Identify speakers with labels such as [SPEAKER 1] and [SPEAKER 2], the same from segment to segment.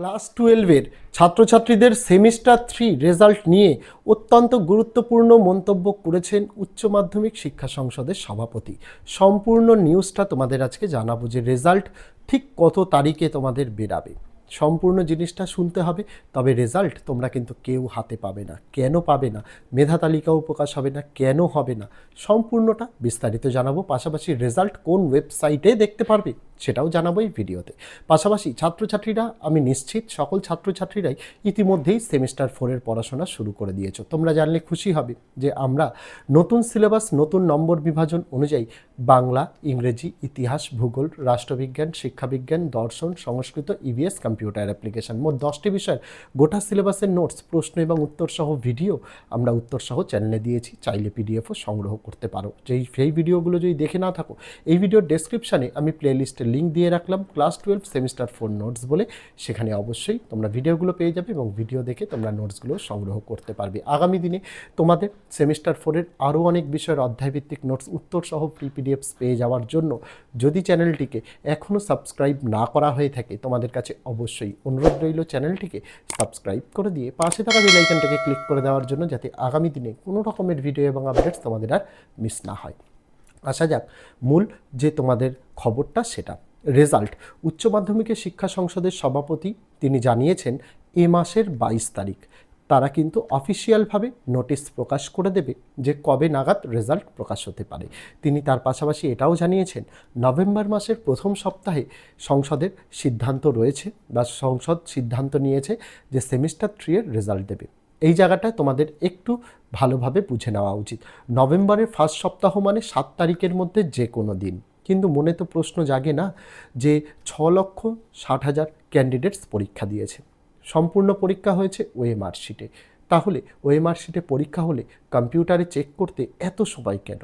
[SPEAKER 1] Class টুয়েলভের ছাত্রছাত্রীদের semester three result নিয়ে অত্যন্ত গুরুত্বপূর্ণ মন্তব্য করেছেন উচ্চ মাধ্যমিক শিক্ষা সংসদের সভাপতি। সম্পূর্ণ নিউজটা তোমাদের আজকে জানাব যে রেজাল্ট ঠিক কত তারিখে তোমাদের বেরাবে। সম্পূর্ণ জিনিসটা শুনতে হবে, তবে রেজাল্ট তোমরা কিন্তু কেউ হাতে পাবে না, কেন পাবে না, মেধা তালিকাও প্রকাশ হবে না, কেন হবে না, সম্পূর্ণটা বিস্তারিত জানাব। পাশাপাশি রেজাল্ট কোন ওয়েবসাইটে দেখতে পারবে? সেটাও জানাব এই ভিডিওতে। পাশাপাশি ছাত্রছাত্রীরা, আমি নিশ্চিত সকল ছাত্রছাত্রীরাই ইতিমধ্যেই সেমিস্টার ফোরের পড়াশোনা শুরু করে দিয়েছ। তোমরা জানলে খুশি হবে যে আমরা নতুন সিলেবাস, নতুন নম্বর বিভাজন অনুযায়ী বাংলা, ইংরেজি, ইতিহাস, ভূগোল, রাষ্ট্রবিজ্ঞান, শিক্ষাবিজ্ঞান, দর্শন, সংস্কৃত ইভিএস কম্পিউটার অ্যাপ্লিকেশন মোট দশটি বিষয়ের গোটা সিলেবাসের নোটস, প্রশ্ন এবং উত্তর সহ ভিডিও আমরা উত্তর সহ চ্যানেলে দিয়েছি। চাইলে পিডিএফও সংগ্রহ করতে পারো। যেই, সেই ভিডিওগুলো যদি দেখে না থাকো, এই ভিডিওর ডেসক্রিপশানে আমি প্লেলিস্টের লিঙ্ক দিয়ে রাখলাম class twelve semester four notes বলে। সেখানে অবশ্যই তোমরা ভিডিওগুলো পেয়ে যাবে এবং ভিডিও দেখে তোমরা নোটসগুলো সংগ্রহ করতে পারবে। আগামী দিনে তোমাদের সেমিস্টার ফোরের আরও অনেক বিষয়ের অধ্যায়ভিত্তিক নোটস উত্তর সহ ফ্রি পিডিএফস পেয়ে যাওয়ার জন্য যদি চ্যানেলটিকে এখনও সাবস্ক্রাইব না করা হয়ে থাকে, তোমাদের কাছে অবশ্যই অনুরোধ রইল চ্যানেলটিকে সাবস্ক্রাইব করে দিয়ে পাশে থাকা বেল আইকনটাকে ক্লিক করে দেওয়ার জন্য যাতে আগামী দিনে কোনো রকমের ভিডিও এবং আপডেটস তোমাদের আর মিস না হয়। আসা যাক, মূল যে তোমাদের খবরটা সেটা। রেজাল্ট, উচ্চ মাধ্যমিকের শিক্ষা সংসদের সভাপতি তিনি জানিয়েছেন, এ মাসের বাইশ তারিখ। তারা কিন্তু অফিসিয়ালভাবে নোটিশ প্রকাশ করে দেবে যে কবে নাগাদ রেজাল্ট প্রকাশ হতে পারে। তিনি তার পাশাপাশি এটাও জানিয়েছেন, নভেম্বর মাসের প্রথম সপ্তাহে সংসদের সিদ্ধান্ত রয়েছে বা সংসদ সিদ্ধান্ত নিয়েছে যে সেমিস্টার থ্রি এর রেজাল্ট দেবে। এই জায়গাটায় তোমাদের একটু ভালোভাবে বুঝে নেওয়া উচিত। নভেম্বরের ফার্স্ট সপ্তাহ মানে সাত তারিখের মধ্যে যে কোনো দিন। কিন্তু মনে তো প্রশ্ন জাগে না যে ছ লক্ষ ষাট হাজার ক্যান্ডিডেটস পরীক্ষা দিয়েছে। সম্পূর্ণ পরীক্ষা হয়েছে ওএমআর শিটে তাহলে ওএমআর শিটে পরীক্ষা হলে কম্পিউটারে চেক করতে এত সময় কেন?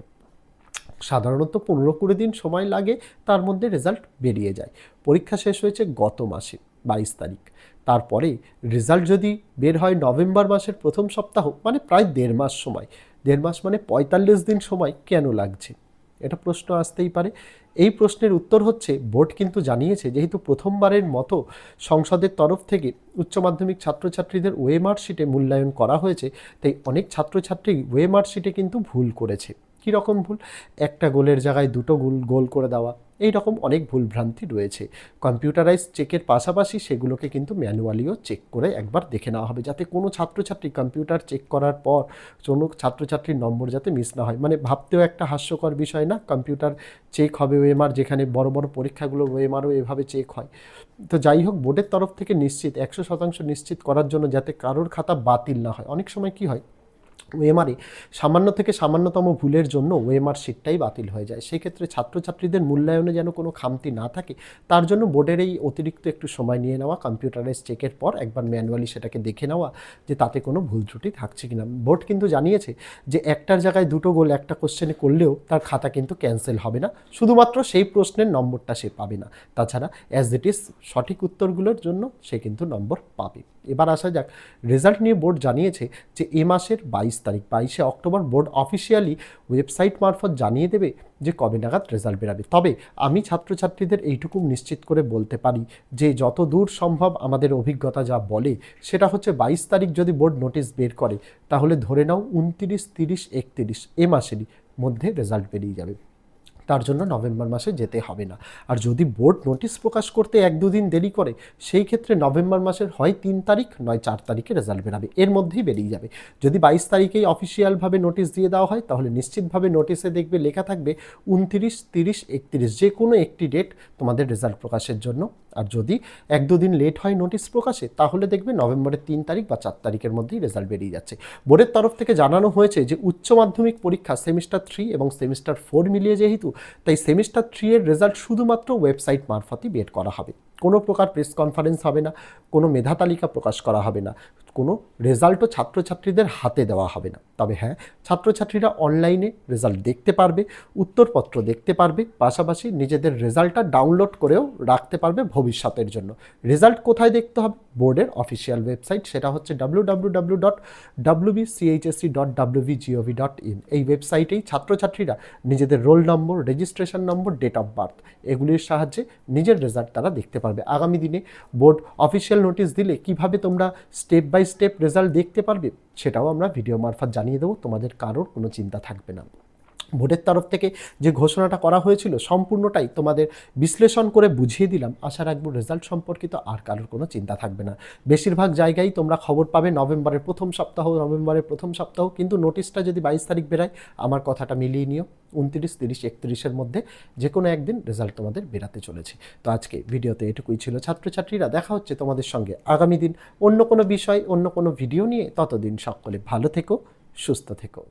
[SPEAKER 1] সাধারণত পনেরো কুড়ি দিন সময় লাগে, তার মধ্যে রেজাল্ট বেরিয়ে যায়। পরীক্ষা শেষ হয়েছে গত মাসে। বাইশ তারিখ। তারপরে রেজাল্ট যদি বের হয় নভেম্বর মাসের প্রথম সপ্তাহ মানে প্রায় দেড় মাস সময়। দেড় মাস মানে পঁয়তাল্লিশ দিন সময় কেন লাগছে? এটা প্রশ্ন আসতেই পারে। এই প্রশ্নের উত্তর হচ্ছে, বোর্ড কিন্তু জানিয়েছে যেহেতু প্রথমবারের মতো সংসদের তরফ থেকে উচ্চ মাধ্যমিক ছাত্রছাত্রীদের ওয়েমার শিটে মূল্যায়ন করা হয়েছে, তাই অনেক ছাত্রছাত্রী ওয়েমার শিটে কিন্তু ভুল করেছে। কী রকম ভুল? একটা গোলের জায়গায় দুটো গোল গোল করে দেওয়া। এই রকম অনেক ভুলভ্রান্তি রয়েছে। কম্পিউটারাইজ চেকের পাশাপাশি সেগুলোকে কিন্তু ম্যানুয়ালিও চেক করে একবার দেখে নেওয়া হবে, যাতে কোনো ছাত্রছাত্রী কম্পিউটার চেক করার পর কোনো ছাত্রছাত্রীর নম্বর যাতে মিস না হয়। মানে ভাবতেও একটা হাস্যকর বিষয় না? কম্পিউটার চেক হবে ওএমআর যেখানে বড় বড় পরীক্ষাগুলো ওএমআরও এভাবে চেক হয়। তো যাই হোক, বোর্ডের তরফ থেকে নিশ্চিত, একশো শতাংশ নিশ্চিত করার জন্য যাতে কারোর খাতা বাতিল না হয়। অনেক সময় কি হয়? ওএমআরে সামান্য থেকে সামান্যতম ভুলের জন্য ওএমআর সিটটাই বাতিল হয়ে যায়। সেক্ষেত্রে ছাত্রছাত্রীদের মূল্যায়নে যেন কোনো খামতি না থাকে, তার জন্য বোর্ডের এই অতিরিক্ত একটু সময় নিয়ে নেওয়া কম্পিউটারাইজ চেকের পর একবার ম্যানুয়ালি সেটাকে দেখে নেওয়া যে তাতে কোনো ভুল ত্রুটি থাকছে কিনা। বোর্ড কিন্তু জানিয়েছে যে একটার জায়গায় দুটো গোল, একটা কোশ্চেনে করলেও তার খাতা কিন্তু ক্যান্সেল হবে না। শুধুমাত্র সেই প্রশ্নের নম্বরটা সে পাবে না। তাছাড়া অ্যাজ ইট ইজ সঠিক উত্তরগুলোর জন্য সে কিন্তু নম্বর পাবে। এবার আসা যাক। রেজাল্ট নিয়ে বোর্ড জানিয়েছে যে এ মাসের বাইশ তারিখ, বাইশে অক্টোবর বোর্ড অফিসিয়ালি ওয়েবসাইট মারফত জানিয়ে দেবে যে কবে নাগাদ রেজাল্ট বেরাবে। তবে আমি ছাত্রছাত্রীদের এইটুকু নিশ্চিত করে বলতে পারি যে যত দূর সম্ভব আমাদের অভিজ্ঞতা যা বলে, সেটা হচ্ছে বাইশ তারিখ যদি বোর্ড নোটিশ বের করে, তাহলে ধরে নাও উনতিরিশ, তিরিশ, একতিরিশ এ মাসেরই মধ্যে রেজাল্ট বেরিয়ে যাবে। তার জন্য নভেম্বর মাসে যেতে হবে না। আর যদি বোর্ড নোটিশ প্রকাশ করতে এক দুদিন দেরি করে, সেই ক্ষেত্রে নভেম্বর মাসের হয় তিন তারিখ, নয় চার তারিখে রেজাল্ট বেরাবে। এর মধ্যেই বেরিয়ে যাবে। যদি বাইশ তারিখেই অফিসিয়ালভাবে নোটিশ দিয়ে দেওয়া হয়, তাহলে নিশ্চিতভাবে নোটিশে দেখবে, লেখা থাকবে উনতিরিশ, তিরিশ, একতিরিশ, যে কোনো একটি ডেট তোমাদের রেজাল্ট প্রকাশের জন্য। আর যদি এক দুদিন লেট হয় নোটিশ প্রকাশে, তাহলে দেখবে নভেম্বরের তিন তারিখ বা চার তারিখের মধ্যেই রেজাল্ট বেরিয়ে যাচ্ছে। বোর্ডের তরফ থেকে জানানো হয়েছে যে উচ্চ মাধ্যমিক পরীক্ষা সেমিস্টার থ্রি এবং সেমিস্টার ফোর মিলিয়ে যেহেতু তাই সেমিস্টার থ্রি এর রেজাল্ট শুধুমাত্র ওয়েবসাইট মারফতই বের করা হবে। কোনো প্রকার প্রেস কনফারেন্স হবে না, কোনো মেধা তালিকা প্রকাশ করা হবে না। কোনো রেজাল্টও ছাত্রছাত্রীদের হাতে দেওয়া হবে না। তবে হ্যাঁ ছাত্রছাত্রীরা অনলাইনে রেজাল্ট দেখতে পারবে, উত্তরপত্র দেখতে পারবে, পাশাপাশি নিজেদের রেজাল্টটা ডাউনলোড করেও রাখতে পারবে ভবিষ্যতের জন্য। রেজাল্ট কোথায় দেখতে হবে? বোর্ডের অফিসিয়াল ওয়েবসাইট সেটা হচ্ছে W dot dot dot in এই ওয়েবসাইটেই ছাত্রছাত্রীরা নিজেদের roll number registration number date of birth এগুলির সাহায্যে নিজের রেজাল্ট তারা দেখতে পারবে। পারবে আগামী দিনে বোর্ড অফিসিয়াল নোটিশ দিলে কীভাবে তোমরা স্টেপ বাই স্টেপ রেজাল্ট দেখতে পারবে, সেটাও আমরা ভিডিও মারফত জানিয়ে দেবো, তোমাদের কারোর কোনো চিন্তা থাকবে না। বোর্ডের তরফ থেকে যে ঘোষণাটা করা হয়েছিল সম্পূর্ণটাই তোমাদের বিশ্লেষণ করে বুঝিয়ে দিলাম। আশা রাখব রেজাল্ট সম্পর্কিত আর কারোর কোনো চিন্তা থাকবে না। বেশিরভাগ জায়গায় তোমরা খবর পাবে নভেম্বরের প্রথম সপ্তাহ, নভেম্বরের প্রথম সপ্তাহ, কিন্তু নোটিশটা যদি বাইশ তারিখ বেরায়, আমার কথাটা মিলিয়ে নিও। উনত্রিশ, তিরিশ, একত্রিশের মধ্যে যে কোনো একদিন রেজাল্ট তোমাদের বেরাতে চলেছে। তো আজকে ভিডিওতে এটুকুই ছিল ছাত্রছাত্রীরা। দেখা হচ্ছে তোমাদের সঙ্গে আগামী দিন অন্য কোনো বিষয়, অন্য কোনো ভিডিও নিয়ে। ততদিন সকলে ভালো থেকো, সুস্থ থেকো।